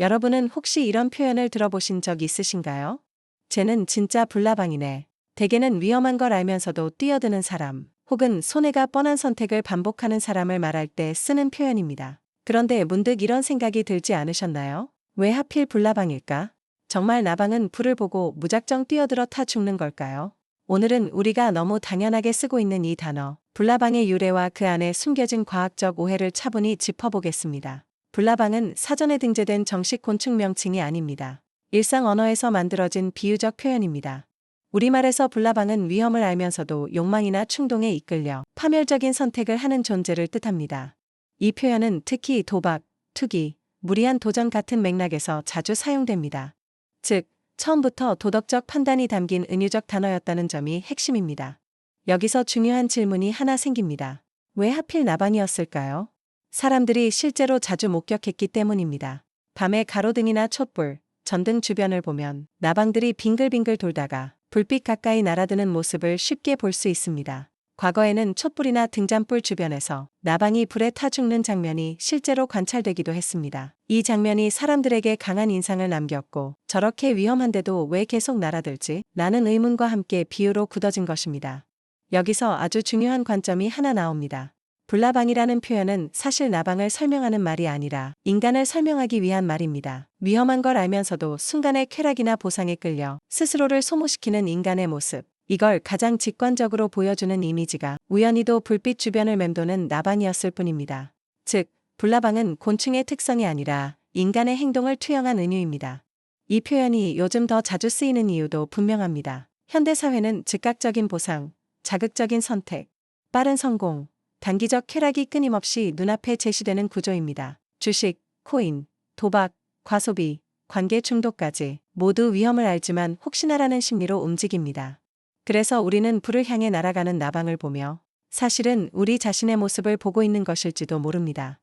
여러분은 혹시 이런 표현을 들어보신 적 있으신가요? 쟤는 진짜 불나방이네. 대개는 위험한 걸 알면서도 뛰어드는 사람, 혹은 손해가 뻔한 선택을 반복하는 사람을 말할 때 쓰는 표현입니다. 그런데 문득 이런 생각이 들지 않으셨나요? 왜 하필 불나방일까? 정말 나방은 불을 보고 무작정 뛰어들어 타 죽는 걸까요? 오늘은 우리가 너무 당연하게 쓰고 있는 이 단어, 불나방의 유래와 그 안에 숨겨진 과학적 오해를 차분히 짚어보겠습니다. 불나방은 사전에 등재된 정식 곤충 명칭이 아닙니다. 일상 언어에서 만들어진 비유적 표현입니다. 우리말에서 불나방은 위험을 알면서도 욕망이나 충동에 이끌려 파멸적인 선택을 하는 존재를 뜻합니다. 이 표현은 특히 도박, 투기, 무리한 도전 같은 맥락에서 자주 사용됩니다. 즉, 처음부터 도덕적 판단이 담긴 은유적 단어였다는 점이 핵심입니다. 여기서 중요한 질문이 하나 생깁니다. 왜 하필 나방이었을까요? 사람들이 실제로 자주 목격했기 때문입니다. 밤에 가로등이나 촛불, 전등 주변을 보면 나방들이 빙글빙글 돌다가 불빛 가까이 날아드는 모습을 쉽게 볼 수 있습니다. 과거에는 촛불이나 등잔불 주변에서 나방이 불에 타 죽는 장면이 실제로 관찰되기도 했습니다. 이 장면이 사람들에게 강한 인상을 남겼고 저렇게 위험한데도 왜 계속 날아들지? 라는 의문과 함께 비유로 굳어진 것입니다. 여기서 아주 중요한 관점이 하나 나옵니다. 불나방이라는 표현은 사실 나방을 설명하는 말이 아니라 인간을 설명하기 위한 말입니다. 위험한 걸 알면서도 순간의 쾌락이나 보상에 끌려 스스로를 소모시키는 인간의 모습. 이걸 가장 직관적으로 보여주는 이미지가 우연히도 불빛 주변을 맴도는 나방이었을 뿐입니다. 즉, 불나방은 곤충의 특성이 아니라 인간의 행동을 투영한 은유입니다. 이 표현이 요즘 더 자주 쓰이는 이유도 분명합니다. 현대사회는 즉각적인 보상, 자극적인 선택, 빠른 성공, 단기적 쾌락이 끊임없이 눈앞에 제시되는 구조입니다. 주식, 코인, 도박, 과소비, 관계 중독까지 모두 위험을 알지만 혹시나라는 심리로 움직입니다. 그래서 우리는 불을 향해 날아가는 나방을 보며 사실은 우리 자신의 모습을 보고 있는 것일지도 모릅니다.